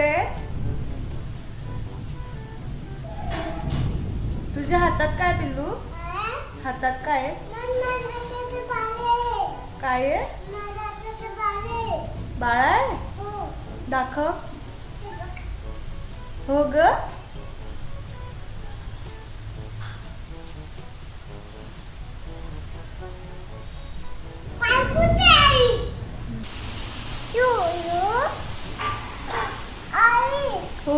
इकडे तुझ्या हातात काय पिल्लू? हातात काय? काय आहे? बाळा आहे? दाखव. हो ग. हो.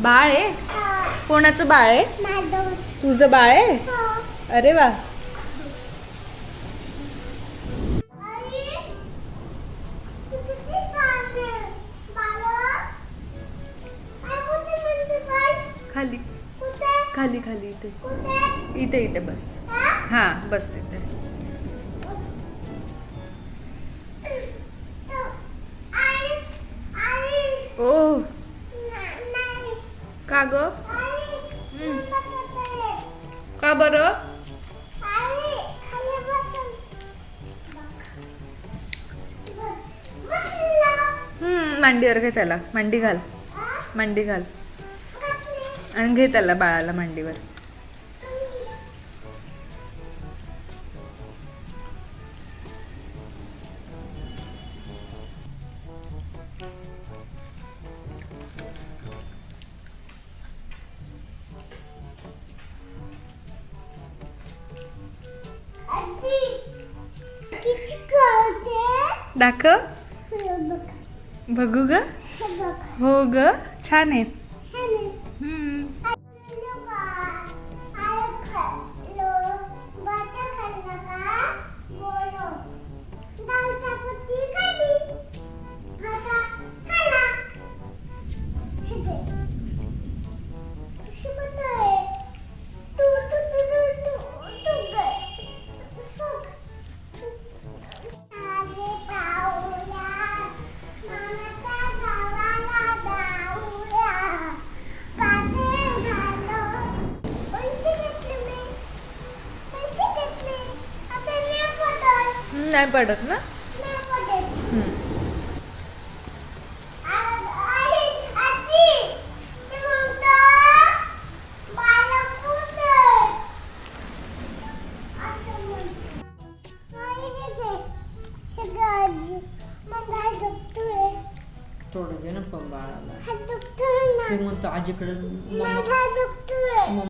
बाळ आहे? कोणाचं बाळ आहे? तुझं बाळ आहे? अरे वा. खाली. खाली खाली इथे. इथे इथे बस. हा? बस तिथे ओ. का ग? का बरं? मांडीवर घे त्याला. मांडी घाल. मांडी घाल. आणि घे त्याला बाळाला मांडीवर. दाखव. बघू. ग. हो ग. छान आहे. नाही पडत ना? हम्म. थोडं दे ना पण बाळाला ते ना म्हणतो आजीकडे